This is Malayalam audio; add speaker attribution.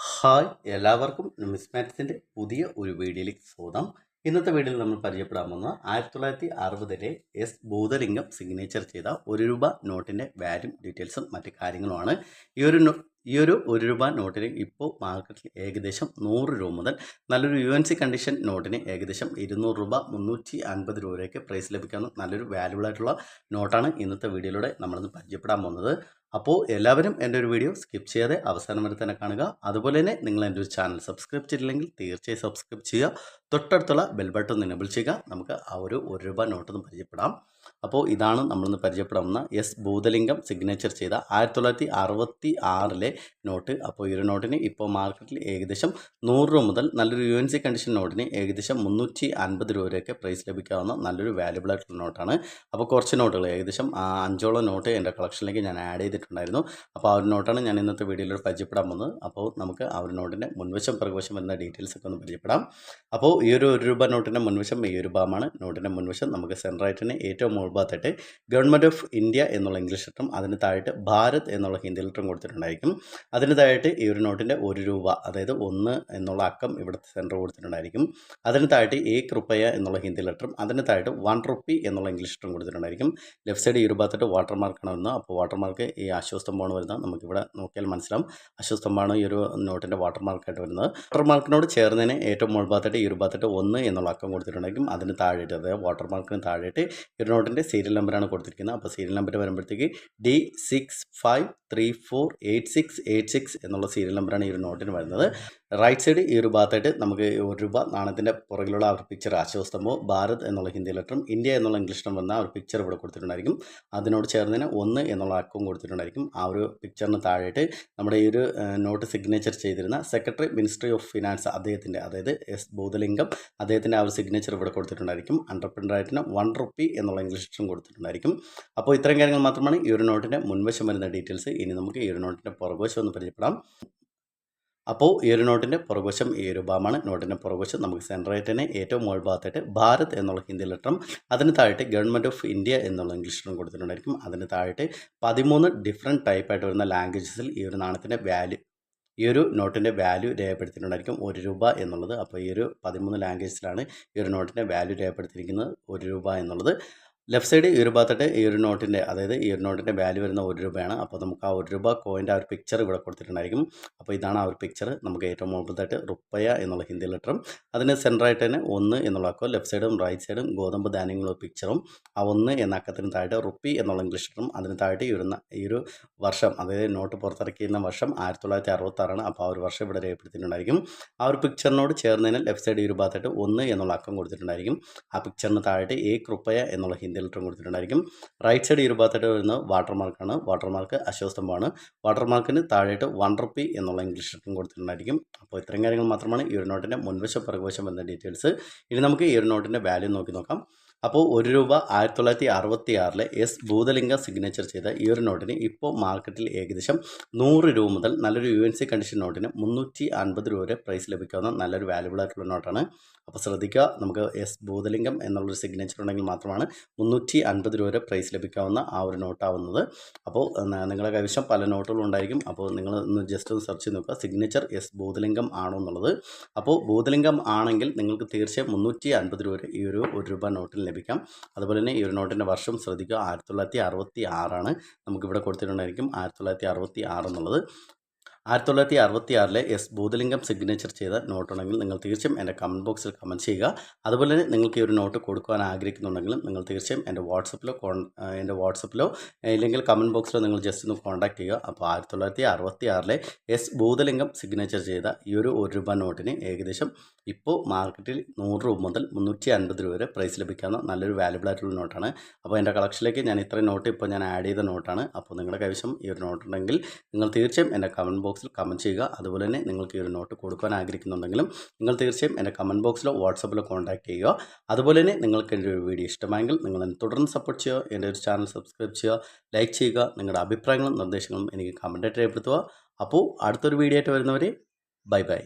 Speaker 1: ഹായ് എല്ലാവർക്കും മിസ്മാറ്റ്സിന്റെ പുതിയ ഒരു വീഡിയോയിലേക്ക് സ്വാഗതം. ഇന്നത്തെ വീഡിയോയിൽ നമ്മൾ പരിചയപ്പെടാൻ പോകുന്നത് ആയിരത്തി തൊള്ളായിരത്തി അറുപതിലെ എസ് ഭൂതലിംഗം സിഗ്നേച്ചർ ചെയ്ത ഒരു രൂപ നോട്ടിന്റെ വാല്യൂ ഡീറ്റെയിൽസും മറ്റു കാര്യങ്ങളുമാണ്. ഈ ഒരു ഈ ഒരു ഒരു രൂപ നോട്ടിന് ഇപ്പോൾ മാർക്കറ്റിൽ ഏകദേശം നൂറ് രൂപ മുതൽ നല്ലൊരു യു എൻ സി കണ്ടീഷൻ നോട്ടിന് ഏകദേശം ഇരുന്നൂറ് രൂപ മുന്നൂറ്റി അൻപത് രൂപയ്ക്ക് പ്രൈസ് ലഭിക്കാവുന്ന നല്ലൊരു വാല്യുബിൾ ആയിട്ടുള്ള നോട്ടാണ് ഇന്നത്തെ വീഡിയോയിലൂടെ നമ്മളിന്ന് പരിചയപ്പെടാൻ പോകുന്നത്. അപ്പോൾ എല്ലാവരും എന്റെ ഒരു വീഡിയോ സ്കിപ്പ് ചെയ്യാതെ അവസാനം വരെ തന്നെ കാണുക. അതുപോലെ തന്നെ നിങ്ങൾ എന്റെ ഒരു ചാനൽ സബ്സ്ക്രൈബ് ചെയ്തില്ലെങ്കിൽ തീർച്ചയായും സബ്സ്ക്രൈബ് ചെയ്യുക. തൊട്ടടുത്തുള്ള ബെൽ ബട്ടൺ എനബിൾ ചെയ്യുക. നമുക്ക് ആ ഒരു ഒരു രൂപ നോട്ടൊന്ന് പരിചയപ്പെടാം. അപ്പോൾ ഇതാണ് നമ്മളിന്ന് പരിചയപ്പെടാവുന്ന എസ് ഭൂതലിംഗം സിഗ്നേച്ചർ ചെയ്ത ആയിരത്തി തൊള്ളായിരത്തി അറുപത്തി ആറിലെ നോട്ട്. അപ്പോൾ ഈ ഒരു നോട്ടിന് ഇപ്പോൾ മാർക്കറ്റിൽ ഏകദേശം നൂറ് രൂപ മുതൽ നല്ലൊരു യു എൻ സി കണ്ടീഷൻ നോട്ടിന് ഏകദേശം മുന്നൂറ്റി അൻപത് രൂപ വരെയൊക്കെ പ്രൈസ് ലഭിക്കാവുന്ന നല്ലൊരു വാല്യുബിൾ ആയിട്ടുള്ള നോട്ടാണ്. അപ്പോൾ കുറച്ച് നോട്ടുകൾ ഏകദേശം അഞ്ചോളം നോട്ട് എന്റെ കളക്ഷനിലേക്ക് ഞാൻ ആഡ് ചെയ്തിട്ടുണ്ടായിരുന്നു. അപ്പോൾ ആ ഒരു നോട്ടാണ് ഞാൻ ഇന്നത്തെ വീഡിയോയിൽ പരിചയപ്പെടാൻ പോകുന്നത്. അപ്പോൾ നമുക്ക് ആ ഒരു നോട്ടിന്റെ മുൻവശം പ്രകവശം എന്ന ഡീറ്റെയിൽസ് ഒക്കെ ഒന്ന് പരിചയപ്പെടാം. അപ്പോൾ ഈ ഒരു ഒരു രൂപ നോട്ടിന്റെ മുൻവശം ഈ ഒരു ഭാഗമാണ്. നോട്ടിന്റെ മുൻവശം നമുക്ക് സെൻട്രായിട്ടിന് ഏറ്റവും മുൾഭാഗത്തായിട്ട് ഗവൺമെന്റ് ഓഫ് ഇന്ത്യ എന്നുള്ള ഇംഗ്ലീഷ് ലെറ്ററും അതിന് താഴെ ഭാരത് എന്നുള്ള ഹിന്ദി ലെറ്ററും കൊടുത്തിട്ടുണ്ടായിരിക്കും. അതിന് താഴെ ഈ ഒരു നോട്ടിന്റെ ഒരു രൂപ അതായത് ഒന്ന് എന്നുള്ള അക്കം ഇവിടുത്തെ സെന്റർ കൊടുത്തിട്ടുണ്ടായിരിക്കും. അതിന് താഴെ ഏക് റുപ്പയ എന്നുള്ള ഹിന്ദി ലെറ്ററും അതിന് താഴെ വൺ റുപ്പി എന്നുള്ള ഇംഗ്ലീഷ് ലെറ്ററും കൊടുത്തിട്ടുണ്ടായിരിക്കും. ലെഫ്റ്റ് സൈഡ് ഈ ഒരു ഭാഗത്തായിട്ട് വാട്ടർ മാർക്കാണ് വരുന്നത് അപ്പോൾ വാട്ടർ മാർക്ക് ഈ അശ്വസ്തംഭമാണ് വരുന്നത്. നമുക്കിവിടെ നോക്കിയാൽ മനസ്സിലാവും. അശ്വസ്തംഭമാണ് ഈ ഒരു നോട്ടിന്റെ വാട്ടർ മാർക്കായിട്ട് വരുന്നത്. വാട്ടർ മാർക്കിനോട് ചേർന്നതിന് ഏറ്റവും മുൾഭാഗത്തായിട്ട് ഈ ഒരു ഭാഗത്തായിട്ട് ഒന്ന് എന്നുള്ള അക്കം കൊടുത്തിട്ടുണ്ടായിരിക്കും. അതിന് താഴെയിട്ട് അതായത് വാട്ടർ മാർക്കിന് താഴെയിട്ട് ഈ ഒരു നോട്ടിന്റെ സീരിയൽ നമ്പറാണ് കൊടുത്തിരിക്കുന്നത്. അപ്പോൾ സീരിയൽ നമ്പർ വരുമ്പോഴത്തേക്ക് D six five three four eight six eight six എന്നുള്ള സീരിയൽ നമ്പറാണ് ഈ ഒരു നോട്ടിന് വരുന്നത്. റൈറ്റ് സൈഡ് ഈ ഒരു ഭാഗത്തായിട്ട് നമുക്ക് ഒരു രൂപ നാണയത്തിന്റെ പുറകിലുള്ള ആ ഒരു പിക്ചർ ആശ്വസ്തമോ ഭാരത് എന്നുള്ള ഹിന്ദി ലെറ്ററും ഇന്ത്യ എന്നുള്ള ഇംഗ്ലീഷിലും വന്ന ആ ഒരു പിക്ചർ ഇവിടെ കൊടുത്തിട്ടുണ്ടായിരിക്കും. അതിനോട് ചേർന്നതിന് ഒന്ന് എന്നുള്ള അക്കവും കൊടുത്തിട്ടുണ്ടായിരിക്കും. ആ ഒരു പിക്ചറിന് താഴെയിട്ട് നമ്മുടെ ഈ ഒരു നോട്ട് സിഗ്നേച്ചർ ചെയ്തിരുന്ന സെക്രട്ടറി മിനിസ്ട്രി ഓഫ് ഫിനാൻസ് അദ്ദേഹത്തിന്റെ അതായത് എസ് ബോധലിംഗം അദ്ദേഹത്തിന്റെ ആ ഒരു സിഗ്നേച്ചർ ഇവിടെ കൊടുത്തിട്ടുണ്ടായിരിക്കും. അണ്ടർപ്രിന്ററായിട്ടിന് വൺ റുപ്പി എന്നുള്ള ഇംഗ്ലീഷ് ലെറ്ററും കൊടുത്തിട്ടുണ്ടായിരിക്കും. അപ്പോൾ ഇത്രയും കാര്യങ്ങൾ മാത്രമാണ് ഈ ഒരു നോട്ടിന്റെ മുൻവശം വരുന്ന ഡീറ്റെയിൽസ് ഇനി നമുക്ക് ഈ ഒരു നോട്ടിന്റെ പുറകുവശം ഒന്ന് പരിചയപ്പെടാം. അപ്പോൾ ഈ ഒരു നോട്ടിന്റെ പുറകുവശം ഈ ഒരു ഭാഗമാണ് നോട്ടിന്റെ പുറകുവശം നമുക്ക് സെൻട്രേറ്റിന് ഏറ്റവും മുകൾ ഭാഗത്തായിട്ട് ഭാരത് എന്നുള്ള ഹിന്ദി ലെറ്ററും അതിന് താഴെയിട്ട് ഗവൺമെന്റ് ഓഫ് ഇന്ത്യ എന്നുള്ള ഇംഗ്ലീഷ് ലെറ്ററും കൊടുത്തിട്ടുണ്ടായിരിക്കും. അതിന് താഴെയിട്ട് പതിമൂന്ന് ഡിഫറെന്റ് ടൈപ്പായിട്ട് വരുന്ന ലാംഗ്വേജസിൽ ഈ ഒരു നാണയത്തിന്റെ വാല്യൂ ഈ ഒരു നോട്ടിന്റെ വാല്യൂ രേഖപ്പെടുത്തിയിട്ടുണ്ടായിരിക്കും. ഒരു രൂപ എന്നുള്ളത്. അപ്പോൾ ഈ ഒരു പതിമൂന്ന് ലാംഗ്വേജസിലാണ് ഈ ഒരു നോട്ടിന്റെ വാല്യൂ രേഖപ്പെടുത്തിയിരിക്കുന്നത്. ഒരു രൂപ എന്നുള്ളത്. ലെഫ്റ്റ് സൈഡ് ഈ ഒരു ഭാഗത്തായിട്ട് ഈ ഒരു നോട്ടിന്റെ അതായത് ഈ ഒരു നോട്ടിന്റെ വാല്യൂ വരുന്ന ഒരു രൂപയാണ്. അപ്പോൾ നമുക്ക് ആ ഒരു രൂപ കോയിന്റെ ആ ഒരു പിക്ചർ ഇവിടെ കൊടുത്തിട്ടുണ്ടായിരിക്കും. അപ്പോൾ ഇതാണ് ആ ഒരു പിക്ചർ നമുക്ക് ഏറ്റവും മുകളിലത്തായിട്ട് റുപ്പയ എന്നുള്ള ഹിന്ദി ലെറ്ററും അതിന് സെന്ററായിട്ട് തന്നെ ഒന്ന് എന്നുള്ള അക്കോ ലെഫ്റ്റ് സൈഡും റൈറ്റ് സൈഡും ഗോതമ്പ് ധാന്യങ്ങളും പിക്ചറും ആ ഒന്ന് എന്ന അക്കത്തിന് താഴെ റുപ്പി എന്നുള്ള ഇംഗ്ലീഷ് ലെറ്ററും അതിന് താഴെ ഈ ഒരു ഈ ഒരു വർഷം അതായത് നോട്ട് പുറത്തിറക്കിയിരുന്ന വർഷം ആയിരത്തി തൊള്ളായിരത്തി അറുപത്താറാണ് അപ്പോൾ ആ ഒരു വർഷം ഇവിടെ രേഖപ്പെടുത്തിയിട്ടുണ്ടായിരിക്കും. ആ ഒരു പിക്ചറിനോട് ചേർന്നതിന് ലെഫ്റ്റ് സൈഡ് ഈ ഒരു ഭാഗത്തായിട്ട് ഒന്ന് എന്നുള്ള അക്കം കൊടുത്തിട്ടുണ്ടായിരിക്കും. ആ പിക്ചറിന് താഴെ ഏ റുപ്പയ എന്നുള്ള ഹിന്ദി ലെറ്ററും കൊടുത്തിട്ടുണ്ടായിരിക്കും. റൈറ്റ് സൈഡ് ഈ വരുന്ന ഭാഗത്തായിട്ട് വാട്ടർമാർക്ക് വാട്ടർ മാർക്കാണ്. വാട്ടർ മാർക്ക് അശ്വസ്തംഭമാണ്. വാട്ടർ മാർക്കിന് താഴെയിട്ട് വൺ റുപ്പി എന്നുള്ള ഇംഗ്ലീഷ് ലെറ്ററും കൊടുത്തിട്ടുണ്ടായിരിക്കും. അപ്പോൾ ഇത്രയും കാര്യങ്ങൾ മാത്രമാണ് ഈ ഒരു നോട്ടിന്റെ മുൻവശം പിറകുവശം എന്ന ഡീറ്റെയിൽസ്. ഇനി നമുക്ക് ഈ ഒരു നോട്ടിന്റെ വാല്യൂ നോക്കി നോക്കാം. അപ്പോൾ ഒരു രൂപ ആയിരത്തി തൊള്ളായിരത്തി അറുപത്തി ആറിലെ എസ് ഭൂതലിംഗ സിഗ്നേച്ചർ ചെയ്ത ഈ ഒരു നോട്ടിന് ഇപ്പോൾ മാർക്കറ്റിൽ ഏകദേശം നൂറ് രൂപ മുതൽ നല്ലൊരു യു എൻ സി കണ്ടീഷൻ നോട്ടിന് മുന്നൂറ്റി അൻപത് രൂപ വരെ പ്രൈസ് ലഭിക്കാവുന്ന നല്ലൊരു വാല്യുബിൾ ആയിട്ടുള്ള നോട്ടാണ്. അപ്പോൾ ശ്രദ്ധിക്കുക നമുക്ക് എസ് ഭൂതലിംഗം എന്നുള്ളൊരു സിഗ്നേച്ചർ ഉണ്ടെങ്കിൽ മാത്രമാണ് മുന്നൂറ്റി അൻപത് രൂപ വരെ പ്രൈസ് ലഭിക്കാവുന്ന ആ ഒരു നോട്ടാവുന്നത്. അപ്പോൾ നിങ്ങളെ നിങ്ങളുടെ കൈവശം പല നോട്ടുകളും ഉണ്ടായിരിക്കും. അപ്പോൾ നിങ്ങൾ ഒന്ന് ജസ്റ്റ് ഒന്ന് സെർച്ച് ചെയ്ത് നോക്കുക. സിഗ്നേച്ചർ എസ് ഭൂതലിംഗം ആണോ എന്നുള്ളത്. അപ്പോൾ ഭൂതലിംഗം ആണെങ്കിൽ നിങ്ങൾക്ക് തീർച്ചയായും മുന്നൂറ്റി അൻപത് രൂപ വരെ ഈ ഒരു ഒരു രൂപ നോട്ടിൽ ലഭിക്കാം. അതുപോലെ തന്നെ ഈ ഒരു നോട്ടിന്റെ വർഷം ശ്രദ്ധിക്കുക. ആയിരത്തി തൊള്ളായിരത്തി അറുപത്തി ആറാണ് നമുക്കിവിടെ കൊടുത്തിട്ടുണ്ടായിരിക്കും. ആയിരത്തി തൊള്ളായിരത്തി അറുപത്തി ആറ് എന്നുള്ളത്. ആയിരത്തി തൊള്ളായിരത്തി അറുപത്തി ആറിലെ എസ്. ഭൂതലിംഗം സിഗ്നേച്ചർ ചെയ്ത നോട്ടുണ്ടെങ്കിൽ നിങ്ങൾ തീർച്ചയായും എന്റെ കമന്റ് ബോക്സിൽ കമന്റ് ചെയ്യുക. അതുപോലെ തന്നെ നിങ്ങൾക്ക് ഈ ഒരു നോട്ട് കൊടുക്കുവാൻ ആഗ്രഹിക്കുന്നുണ്ടെങ്കിലും നിങ്ങൾ തീർച്ചയായും എന്റെ വാട്സപ്പിലോ കോൺ എന്റെ വാട്സപ്പിലോ ഇല്ലെങ്കിൽ കമന്റ് ബോക്സിലോ നിങ്ങൾ ജസ്റ്റ് ഒന്ന് കോൺടാക്ട് ചെയ്യുക. അപ്പോൾ ആയിരത്തി തൊള്ളായിരത്തി അറുപത്തി ആറിലെ എസ്. ഭൂതലിംഗം സിഗ്നേച്ചർ ചെയ്ത ഈ ഒരു ഒരു രൂപ നോട്ടിന് ഏകദേശം ഇപ്പോൾ മാർക്കറ്റിൽ നൂറ് രൂപ മുതൽ മുന്നൂറ്റി അൻപത് രൂപ വരെ പ്രൈസ് ലഭിക്കാവുന്ന നല്ലൊരു വാല്യുബിൾ ആയിട്ടുള്ള നോട്ടാണ് അപ്പോൾ എന്റെ കളക്ഷനിലേക്ക് ഞാൻ ഇത്രയും നോട്ട് ഇപ്പോൾ ഞാൻ ആഡ് ചെയ്ത നോട്ടാണ് അപ്പോൾ നിങ്ങളുടെ കൈവശം ഈ ഒരു നോട്ടുണ്ടെങ്കിൽ നിങ്ങൾ തീർച്ചയായും എന്റെ കമന്റ് ബോക്സിൽ കമന്റ് ചെയ്യുക. അതുപോലെ തന്നെ നിങ്ങൾക്ക് ഈ ഒരു നോട്ട് കൊടുക്കാൻ ആഗ്രഹിക്കുന്നുണ്ടെങ്കിലും നിങ്ങൾ തീർച്ചയായും എന്റെ കമന്റ് ബോക്സിലോ വാട്സപ്പിലോ കോൺടാക്ട് ചെയ്യുക. അതുപോലെ തന്നെ നിങ്ങൾക്ക് എന്റെ ഒരു വീഡിയോ ഇഷ്ടമായെങ്കിൽ നിങ്ങൾ എന്നെ തുടർന്ന് സപ്പോർട്ട് ചെയ്യുക. എന്റെ ഒരു ചാനൽ സബ്സ്ക്രൈബ് ചെയ്യുക. ലൈക്ക് ചെയ്യുക. നിങ്ങളുടെ അഭിപ്രായങ്ങളും നിർദ്ദേശങ്ങളും എനിക്ക് കമന്റായിട്ട് രേഖപ്പെടുത്തുക. അപ്പോൾ അടുത്തൊരു വീഡിയോ ആയിട്ട് വരുന്നവരെ ബൈ ബൈ